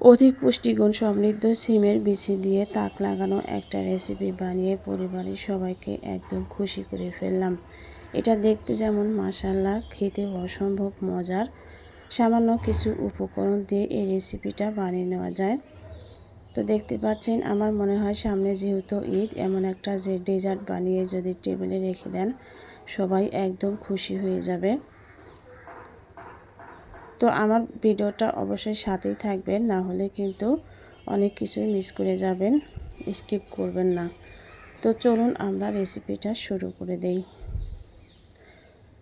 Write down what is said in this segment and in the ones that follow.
অধিক পুষ্টিগুণ সমৃদ্ধ সিমের বিচি দিয়ে তাক লাগানো একটা রেসিপি বানিয়ে পরিবারের সবাইকে একদম খুশি করে ফেললাম। এটা দেখতে যেমন মাসাল্লাহ খেতে অসম্ভব মজার। সামান্য কিছু উপকরণ দিয়ে এই রেসিপিটা বানিয়ে নেওয়া যায়। তো দেখতে পাচ্ছেন, আমার মনে হয় সামনে যেহেতু ঈদ, এমন একটা যে ডেজার্ট বানিয়ে যদি টেবিলে রেখে দেন, সবাই একদম খুশি হয়ে যাবে। তো আমার ভিডিওটা অবশ্যই সাথেই থাকবেন, না হলে কিন্তু অনেক কিছুই মিস করে যাবেন স্কিপ করবেন না। তো চলুন আমরা রেসিপিটা শুরু করে দেই।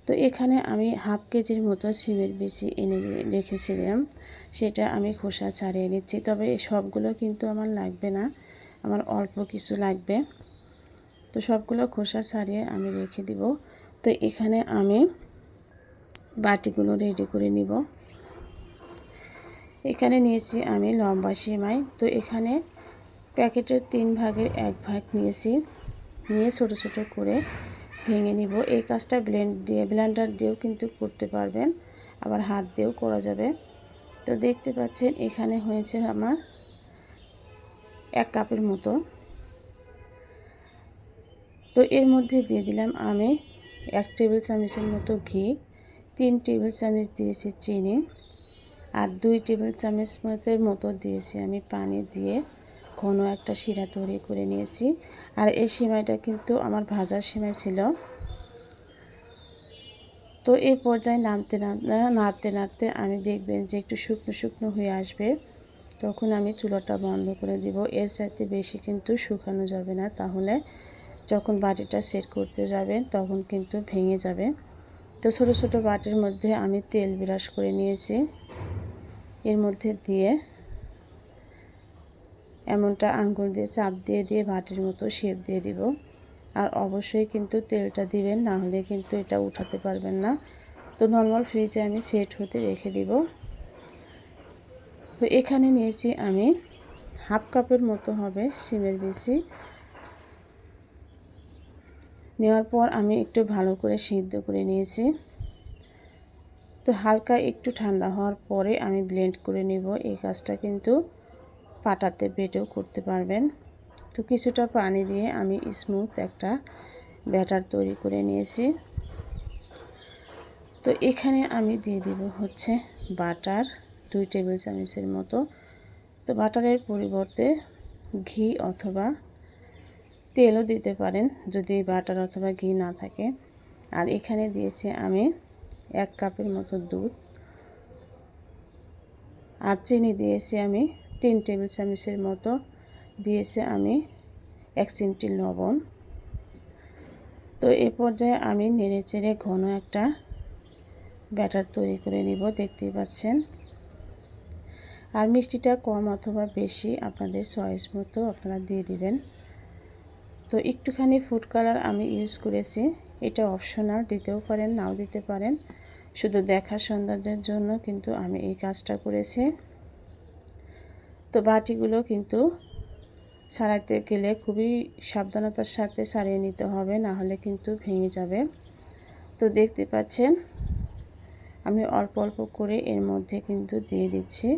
তো এখানে আমি হাফ কেজির মতো সিমের বেশি এনে রেখেছিলাম, সেটা আমি খোসা ছাড়িয়ে নিচ্ছি, তবে সবগুলো কিন্তু আমার লাগবে না, আমার অল্প কিছু লাগবে। তো সবগুলো খোসা ছাড়িয়ে আমি রেখে দিব। তো এখানে আমি বাটিগুলো রেডি করে নিব। এখানে নিয়েছি আমি লম্বা সেমাই। তো এখানে প্যাকেটের তিন ভাগের এক ভাগ নিয়েছি। নিয়ে ছোট ছোট করে ভেঙে নিব। এই কাজটা ব্লেন্ড দিয়ে ব্লেন্ডার দিয়েও কিন্তু করতে পারবেন। আবার হাত দিয়েও করা যাবে। তো দেখতে পাচ্ছেন, এখানে হয়েছে আমার এক কাপের মতো। তো এর মধ্যে দিয়ে দিলাম আমি এক টেবিল চামচের মতো ঘি। তিন টেবিল চামচ দিয়েছি চিনি আর দুই টেবিল চামচ মতের মতো দিয়েছি আমি পানি দিয়ে ঘন একটা শিরা তৈরি করে নিয়েছি। আর এই সিমাইটা কিন্তু আমার ভাজার সিমাই ছিল। তো এই পর্যায়ে নামতে নাড়তে নাড়তে আমি দেখবেন যে একটু শুকনো শুকনো হয়ে আসবে। তখন আমি চুলাটা বন্ধ করে দিব। এর সাথে বেশি কিন্তু শুকানো যাবে না। তাহলে যখন বাটিটা সেট করতে যাবেন তখন কিন্তু ভেঙে যাবে। তো ছোটো ছোটো বাটির মধ্যে আমি তেল বিরাস করে নিয়েছি। এর মধ্যে দিয়ে এমনটা আঙ্গুল দিয়ে চাপ দিয়ে দিয়ে বাটির মতো শেপ দিয়ে দিব। আর অবশ্যই কিন্তু তেলটা দিবেন, না হলে কিন্তু এটা উঠাতে পারবেন না। তো নর্মাল ফ্রিজে আমি সেট হতে রেখে দিব। তো এখানে নিয়েছি আমি হাফ কাপের মতো হবে সিমের বেশি নেওয়ার পর আমি একটু ভালো করে সিদ্ধ করে নিয়েছি। তো হালকা একটু ঠান্ডা হওয়ার পরে আমি ব্লেন্ড করে নিব। এই কাজটা কিন্তু পাটাতে বেটেও করতে পারবেন। তো কিছুটা পানি দিয়ে আমি স্মুথ একটা ব্যাটার তৈরি করে নিয়েছি। তো এখানে আমি দিয়ে দিব হচ্ছে বাটার দুই টেবিল চামচের মতো। তো বাটারের পরিবর্তে ঘি অথবা তেলও দিতে পারেন যদি বাটার অথবা ঘি না থাকে। আর এখানে দিয়েছি আমি এক কাপের মতো দুধ। আর চিনি দিয়েছি আমি তিন টেবিল চামচের মতো। দিয়েছি আমি এক চিমটি লবণ। তো এ পর্যায়ে আমি নেড়ে চেড়ে ঘন একটা ব্যাটার তৈরি করে নিব, দেখতেই পাচ্ছেন। আর মিষ্টিটা কম অথবা বেশি আপনাদের চয়েস মতো আপনারা দিয়ে দিবেন। তো একটুখানি ফুড কালার আমি ইউজ করেছি। এটা অপশনাল দিতেও পারেন, নাও দিতে পারেন। শুধু দেখার সৌন্দর্যের জন্য কিন্তু আমি এই কাজটা করেছি। তো বাটিগুলো কিন্তু ছাড়াইতে গেলে খুবই সাবধানতার সাথে ছাড়িয়ে নিতে হবে, না হলে কিন্তু ভেঙে যাবে। তো দেখতে পাচ্ছেন, আমি অল্প অল্প করে এর মধ্যে কিন্তু দিয়ে দিচ্ছি।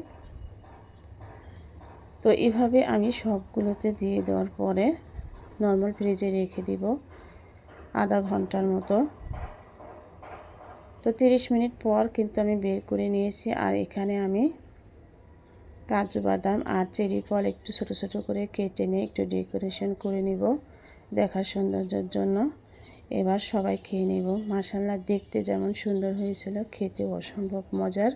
তো এভাবে আমি সবগুলোতে দিয়ে দেওয়ার পরে নর্মাল ফ্রিজে রেখে দিব আধা ঘণ্টার মতো। তো 30 মিনিট পর কিন্তু আমি বের করে নিয়েছি আর এখানে আমি কাজু বাদাম আর চেরি ফল একটু ছোট ছোট করে কেটে নিয়ে একটু ডেকোরেশন করে নিব দেখার সৌন্দর্যের জন্য। এবার সবাই খেয়ে নেব। মাসাল্লা দেখতে যেমন সুন্দর হয়েছিল খেতে অসম্ভব মজার।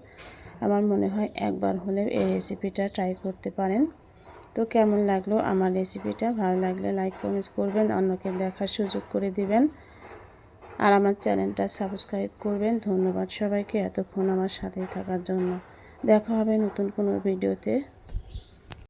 আমার মনে হয় একবার হলে এই রেসিপিটা ট্রাই করতে পারেন। তো কেমন লাগল আমার রেসিপিটা ভালো লাগলে লাইক কমেন্টস করবেন, অন্যকে দেখার সুযোগ করে দিবেন। আর আমার চ্যানেলটা সাবস্ক্রাইব করবেন। ধন্যবাদ সবাইকে এতক্ষণ আমার সাথে থাকার জন্য। দেখা হবে নতুন কোনো ভিডিওতে